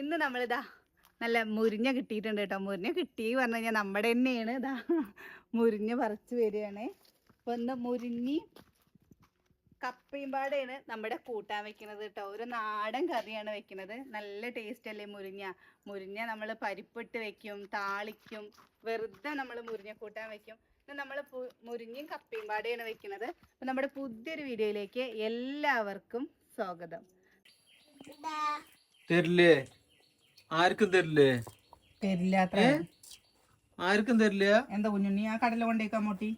ഇന്ന് നമ്മളിതാ നല്ല മുരിഞ്ഞ കിട്ടിയിട്ടുണ്ട് കേട്ടോ. മുരിഞ്ഞ കിട്ടി പറഞ്ഞു കഴിഞ്ഞാൽ നമ്മുടെ തന്നെയാണ്. ഇതാ മുരിഞ്ഞ പറിച്ച് വരികയാണ്. അപ്പോൾ ഇന്ന് മുരിഞ്ഞി കപ്പയും പാടയാണ് നമ്മുടെ കൂട്ടാൻ വെക്കുന്നത് കേട്ടോ. ഒരു നാടൻ കറിയാണ് വെക്കുന്നത്. നല്ല ടേസ്റ്റ് അല്ലേ മുരിഞ്ഞ മുരിഞ്ഞ നമ്മൾ പരിപ്പിട്ട് വെക്കും താളിക്കും. വെറുതെ നമ്മൾ മുരിഞ്ഞ കൂട്ടാൻ വെക്കും. ഇന്ന് നമ്മൾ മുരിഞ്ഞയും കപ്പയും പാടെയാണ് വെക്കുന്നത്. അപ്പം നമ്മുടെ പുതിയൊരു വീഡിയോയിലേക്ക് എല്ലാവർക്കും സ്വാഗതം. തരില്ലേ? ആർക്കും തരില്ലേ? തരില്ല ആർക്കും തരില്ല? എന്താ കുഞ്ഞുണ്ണി ആ കടല കൊണ്ടേക്കാൻ മോട്ടി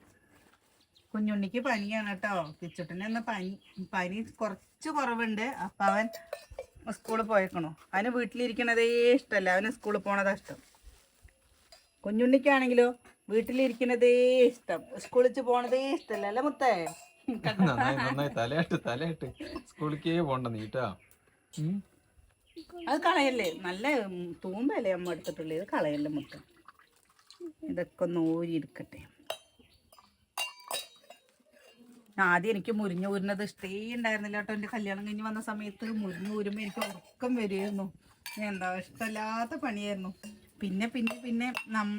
കുഞ്ഞുണ്ണിക്ക് പനിയാണ് കേട്ടോ. കിച്ചുട്ടിന് എന്ന പനി പനി കുറച്ച് കുറവുണ്ട്. അപ്പൊ അവൻ സ്കൂളിൽ പോയേക്കണു. അവന് വീട്ടിലിരിക്കണതേ ഇഷ്ടമല്ല അവന് സ്കൂളിൽ പോണതാ ഇഷ്ടം. കുഞ്ഞുണ്ണിക്കാണെങ്കിലോ വീട്ടിലിരിക്കണതേ ഇഷ്ടം. സ്കൂളിൽ പോണതേ ഇഷ്ടമല്ല അല്ലെ മുത്തേ? നന്നായി നന്നായി. തലയാട്ട് തലയാട്ട്. സ്കൂളിലേക്കേ പോണ്ട നീട്ടാ. ഉം. അത് കളയല്ലേ? നല്ല തൂമ്പല്ലേ അമ്മ എടുത്തിട്ടുള്ളത്? ഇത് കളയല്ലേ മുട്ട. ഇതൊക്കെ ഒന്ന് ഊരിയെടുക്കട്ടെ ആദ്യം എനിക്ക് മുരിഞ്ഞ ഊരുന്നത് ഇഷ്ടേ ഉണ്ടായിരുന്നില്ല കേട്ടോ. എന്റെ കല്യാണം കഴിഞ്ഞ് വന്ന സമയത്ത് മുരിഞ്ഞു ഊരുമ്പോൾ എനിക്ക് ഉറക്കം വരുമായിരുന്നു എന്താ ഇഷ്ടമല്ലാത്ത പണിയായിരുന്നു. പിന്നെ പിന്നെ പിന്നെ നമ്മ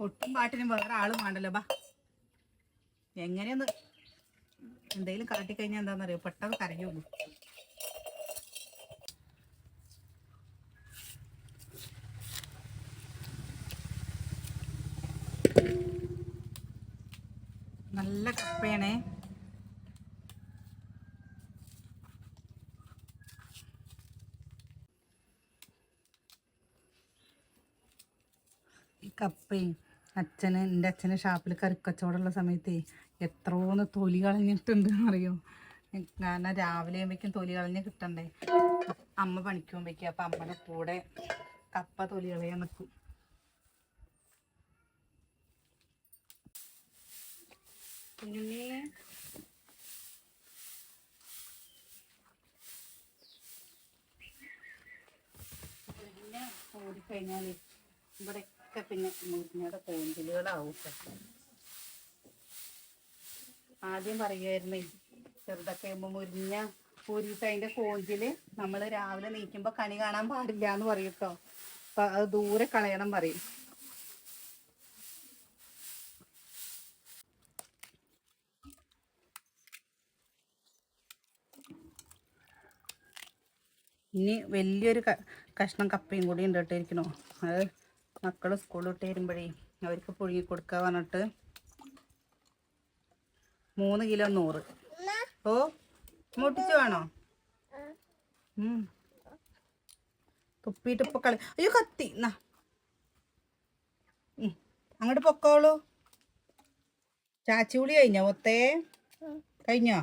കൊട്ടും പാട്ടിനും വേറെ ആളും വേണ്ടല്ലോ ബാ. എങ്ങനെയൊന്ന് എന്തെങ്കിലും കഴിഞ്ഞാൽ എന്താണെന്നറിയോ പെട്ടെന്ന് കരഞ്ഞോളൂ നല്ല കപ്പയാണേ. ഈ കപ്പയും അച്ഛന് എന്റെ അച്ഛന് ഷാപ്പിൽ കറിക്കച്ചവടമുള്ള സമയത്ത് എത്രോന്ന് തൊലി കളഞ്ഞിട്ടുണ്ട് അറിയോ? കാരണം രാവിലെ ആകുമ്പോഴേക്കും തൊലി കളഞ്ഞ് കിട്ടണ്ടേ? അമ്മ പണിക്ക് പോകുമ്പോഴേക്കും അപ്പം അമ്മയുടെ കൂടെ കപ്പ തൊലി കളയാൻ നിൽക്കും പിന്നെ? പിന്നെ ഓടിക്കഴിഞ്ഞാൽ ഇവിടെയൊക്കെ പിന്നെ മുരിഞ്ഞയുടെ കോഞ്ചിലുകളാവും. ആദ്യം പറയുമായിരുന്നു ചെറുതൊക്കെ ആകുമ്പോൾ മുരിഞ്ഞ പൂരിട്ട് അതിന്റെ കോഞ്ചിൽ നമ്മൾ രാവിലെ നീക്കുമ്പോൾ കണി കാണാൻ പാടില്ല എന്ന് പറയും കേട്ടോ അത് ദൂരെ കളയണം പറയും. ഇനി വലിയൊരു കഷ്ണം കപ്പയും കൂടി ഉണ്ട് ഇട്ടിരിക്കണോ അത് മക്കൾ സ്കൂളിൽ വിട്ട് വരുമ്പോഴേ അവർക്ക് പുഴുങ്ങി കൊടുക്കുക പറഞ്ഞിട്ട് മൂന്ന് കിലോ നൂറ്. ഓ മുട്ടിച്ചു വേണോ. തുപ്പിയിട്ട് ഇപ്പൊ കളി അയ്യോ കത്തി. എന്നാ. അങ്ങോട്ട് പൊക്കോളൂ. ചാച്ചിവിളി കഴിഞ്ഞോ ഒത്തേ കഴിഞ്ഞോ?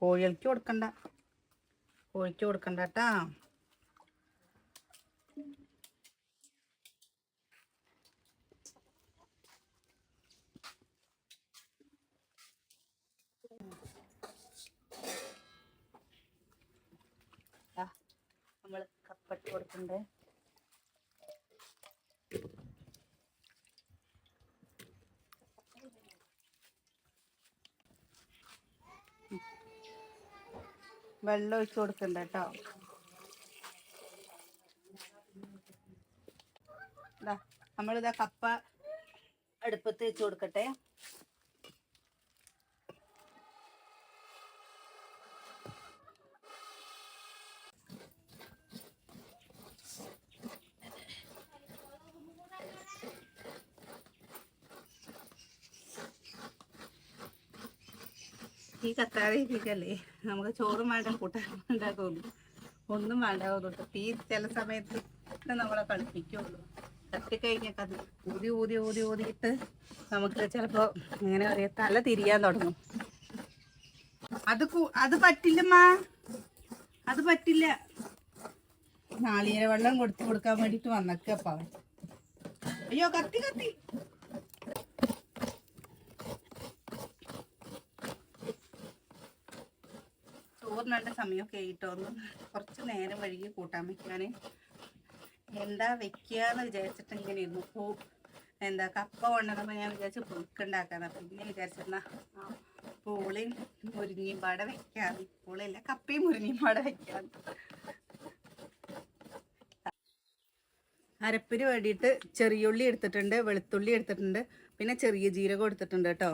കോഴികൾക്ക് കൊടുക്കണ്ട. കോഴിക്ക് കൊടുക്കണ്ട കേട്ടാ. നമ്മൾ കപ്പട്ട് കൊടുക്കണ്ടേ. വെള്ളം ഒഴിച്ച് കൊടുക്കണ്ട കേട്ടോ. നമ്മളിതാ കപ്പ അടുപ്പത്ത് വെച്ച് കൊടുക്കട്ടെ. ഈ കത്താതെ ഇരിക്കല്ലേ നമുക്ക് ചോറും വേണ്ട കൂട്ടാനും വേണ്ട ഒന്നും വേണ്ടാവുന്നുണ്ട് തീ ചില സമയത്ത് നമ്മളെ കളിപ്പിക്കുള്ളൂ. കത്തിക്കഴിഞ്ഞാൽ കത്തി ഊതി ഊതി ഊതി ഊതിയിട്ട് നമുക്ക് ചിലപ്പോൾ എങ്ങനെ പറയാ തല തിരിയാൻ തുടങ്ങും. അത് അത് പറ്റില്ലമ്മാ. അത് പറ്റില്ല. നാളികേര വെള്ളം കൊടുത്തു കൊടുക്കാൻ വേണ്ടിട്ട് വന്നക്കപ്പ അയ്യോ കത്തി കത്തി. ചോറിനണ്ട സമയമൊക്കെ ആയിട്ടോ കുറച്ച് നേരം വഴുകി കൂട്ടാൻ വയ്ക്കാൻ എന്താ വെക്കുക എന്ന് വിചാരിച്ചിട്ട് ഇങ്ങനെ ഇരുന്നു. പൂ എന്താ കപ്പ കൊണ്ടുവന്നപ്പോൾ ഞാൻ വിചാരിച്ചു പുഴുക്കുണ്ടാക്കാന്ന് അപ്പം ഇങ്ങനെ വിചാരിച്ചിരുന്ന പൂളി മുരിങ്ങയും പാടെ വെക്കാം പൂളയല്ല കപ്പയും മുരിങ്ങയും പാടെ വെക്കാം അരപ്പിന് വേണ്ടിയിട്ട് ചെറിയുള്ളി എടുത്തിട്ടുണ്ട് വെളുത്തുള്ളി എടുത്തിട്ടുണ്ട് പിന്നെ ചെറിയ ജീരകം എടുത്തിട്ടുണ്ട് കേട്ടോ.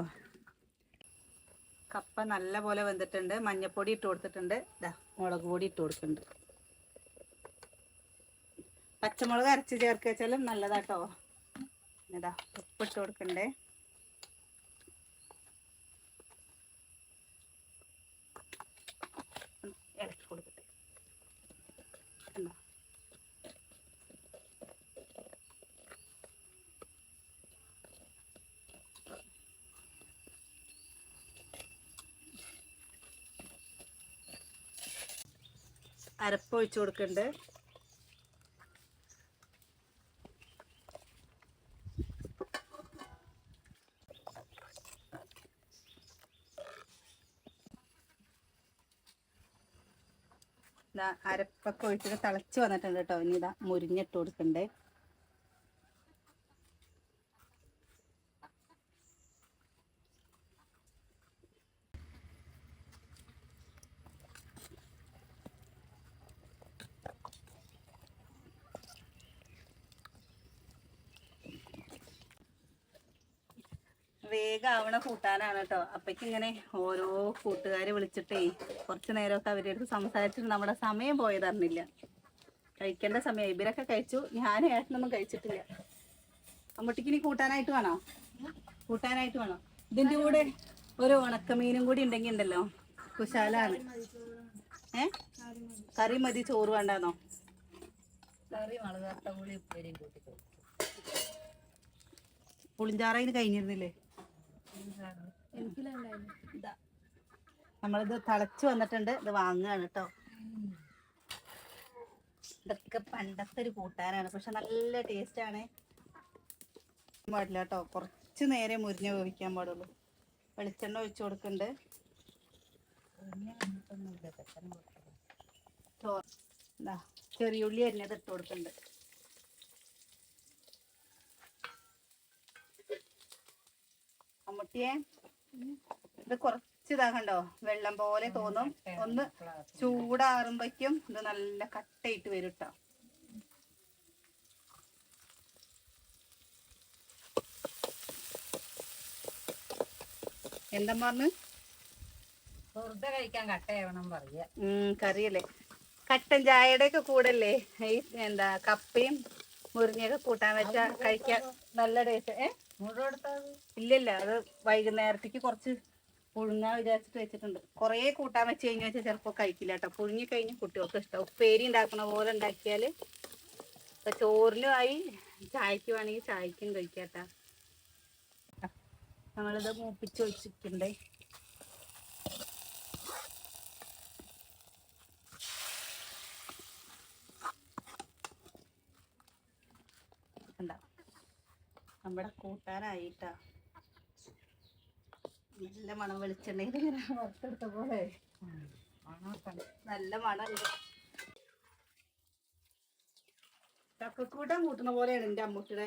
കപ്പ നല്ല പോലെ വെന്തിട്ടുണ്ട്. മഞ്ഞപ്പൊടി ഇട്ട് കൊടുത്തിട്ടുണ്ട്. ഇതാ മുളക് പൊടി ഇട്ട് കൊടുക്കുന്നുണ്ട്. പച്ചമുളക് അരച്ച് ചേർക്കുക വെച്ചാലും നല്ലതാട്ടോ. ഇതാ ഉപ്പിട്ട് കൊടുക്കണ്ടേ അരപ്പ് ഒഴിച്ചു കൊടുക്കുന്നുണ്ട് അരപ്പൊക്കെ ഒഴിച്ചിട്ട് തിളച്ച് വന്നിട്ടുണ്ട് കേട്ടോ. ഇനി ഇതാ മുരിഞ്ഞിട്ട് കൊടുക്കണ്ടേ. വേഗം ആവണ കൂട്ടാനാണ് കേട്ടോ. അപ്പയ്ക്ക് ഇങ്ങനെ ഓരോ കൂട്ടുകാരെ വിളിച്ചിട്ടേ കുറച്ച് നേരമൊക്കെ അവരുടെ അടുത്ത് സംസാരിച്ചിട്ട് നമ്മുടെ സമയം പോയതറിഞ്ഞില്ല കഴിക്കേണ്ട സമയം. ഇവരൊക്കെ കഴിച്ചു. ഞാൻ ഏട്ടനൊന്നും കഴിച്ചിട്ടില്ല. അമ്മുട്ടിക്കിനി കൂട്ടാനായിട്ട് വേണോ? കൂട്ടാനായിട്ട് വേണോ? ഇതിന്റെ കൂടെ ഒരു ഉണക്കമീനും കൂടി ഉണ്ടെങ്കിൽ ഉണ്ടല്ലോ. കുശാലാണ്. ഏ? കറി മതി. ചോറ് വേണ്ടാന്നോ? കറി മുളക് പുളിഞ്ചാറയിന് കഴിഞ്ഞിരുന്നില്ലേ. നമ്മളിത് തിളച്ച് വന്നിട്ടുണ്ട്. ഇത് വാങ്ങുകയാണ് കേട്ടോ. ഇതൊക്കെ പണ്ടത്തെ ഒരു കൂട്ടാനാണ് പക്ഷെ നല്ല ടേസ്റ്റ് ആണ്. പാടില്ല കേട്ടോ. കുറച്ച് നേരെ മുരിഞ്ഞ വേവിക്കാൻ പാടുള്ളൂ. വെളിച്ചെണ്ണ ഒഴിച്ചു കൊടുക്കുന്നുണ്ട്. ഇതാ ചെറിയുള്ളി അരിഞ്ഞത് ഇട്ട് കൊടുക്കുന്നുണ്ട്. അമ്മട്ടിയെ ഇത് കുറച്ച് ഇതാകണ്ടോ വെള്ളം പോലെ തോന്നും. ഒന്ന് ചൂടാറുമ്പോഴേക്കും ഇത് നല്ല കട്ടയിട്ട് വരും കേട്ടോ എന്താ പറഞ്ഞു വെറുതെ കഴിക്കാൻ കട്ടയാവണം പറയാ. കറിയല്ലേ. കട്ടൻ ചായയുടെ ഒക്കെ കൂടല്ലേ? ഈ എന്താ കപ്പയും മുരിങ്ങയൊക്കെ കൂട്ടാൻ വെച്ചാ കഴിക്കാൻ നല്ല ടേസ്റ്റ്. ഏ? മുഴുവൻ എടുത്തത് ഇല്ലില്ല അത് വൈകുന്നേരത്തേക്ക് കുറച്ച് പുഴുങ്ങാൻ വിചാരിച്ചിട്ട് വെച്ചിട്ടുണ്ട്. കുറേ കൂട്ടാൻ വെച്ച് കഴിഞ്ഞാൽ വെച്ചാൽ ചിലപ്പോൾ കഴിക്കില്ല കേട്ടോ പുഴുങ്ങി കഴിഞ്ഞ് കുട്ടികൾക്ക് ഇഷ്ടം ഉപ്പേരി ഉണ്ടാക്കുന്ന പോലെ ഉണ്ടാക്കിയാൽ ഇപ്പൊ ചോറിലും ആയി ചായക്ക് വേണമെങ്കിൽ ചായക്കും കഴിക്കാട്ടാ. നമ്മളിത് മൂപ്പിച്ച് വെച്ചിട്ടുണ്ടേ. നമ്മുടെ കൂട്ടാനായിട്ടാ. നല്ല മണം വെളിച്ചെണ്ണയിൽ ഇങ്ങനെ വറുത്തെടുത്ത പോലെ. നല്ല മണമുണ്ട് ചക്കക്കൂട്ടം കൂട്ടുന്ന പോലെയാണ് എന്റെ അമ്മൂട്ടിയുടെ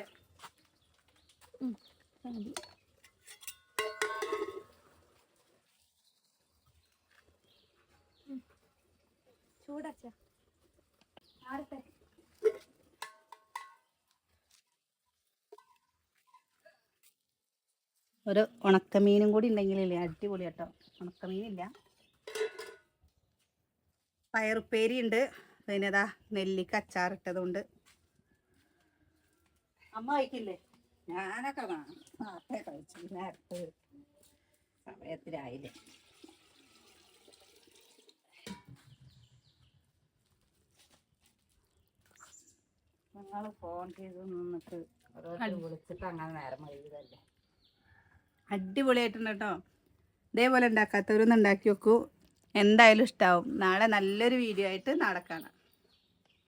ചൂടച്ച ഒരു ഉണക്കമീനും കൂടി ഉണ്ടെങ്കിലല്ലേ? അടിപൊളി കേട്ടോ. ഉണക്കമീനില്ല. പയറുപ്പേരി ഉണ്ട്. പിന്നെ നെല്ലിക്ക അച്ചാറിട്ടതുണ്ട് അമ്മ കഴിക്കില്ലേ? ഞാനൊക്കെ സമയത്തിലായില്ലേ. നിങ്ങൾ ഫോൺ ചെയ്ത് നിന്നിട്ട് വിളിച്ചിട്ട് അങ്ങനെ നേരം വൈകിയതല്ലേ. അടിപൊളിയായിട്ടുണ്ട് കേട്ടോ. ഇതേപോലെ ഉണ്ടാക്കാത്തവരൊന്നും ഉണ്ടാക്കി വെക്കൂ. എന്തായാലും ഇഷ്ടാവും. നാളെ നല്ലൊരു വീഡിയോ ആയിട്ട് നാളെ കാണാം.